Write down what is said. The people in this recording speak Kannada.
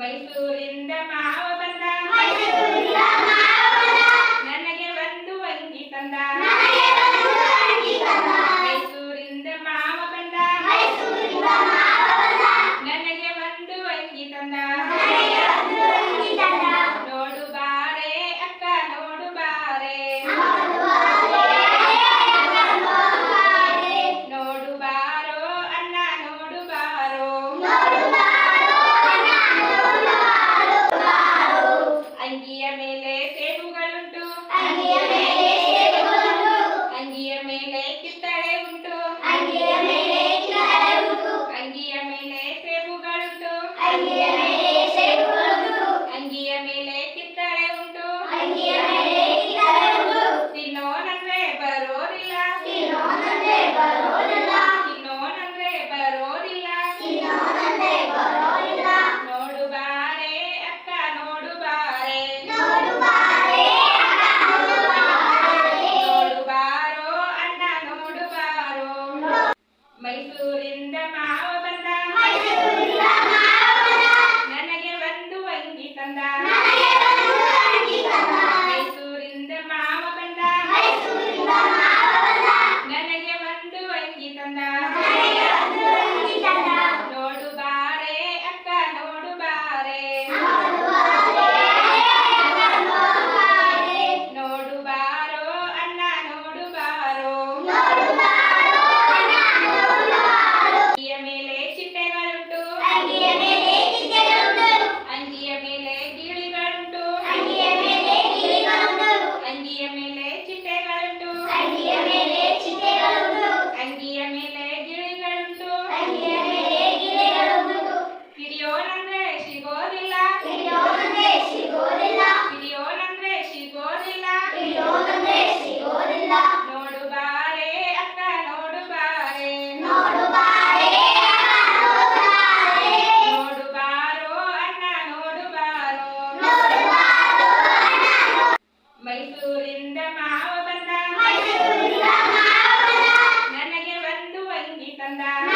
ಮೈಸೂರಿಂದ ಮಾವ ಬಂದ. ನನಗೆ ಒಂದು ಅಂಗಿ ತಂದ. ಮೈಸೂರಿಂದ ಮಾವ ಬಂದ. ನನಗೆ ಒಂದು ಅಂಗಿ ತಂದ. Indian Bye.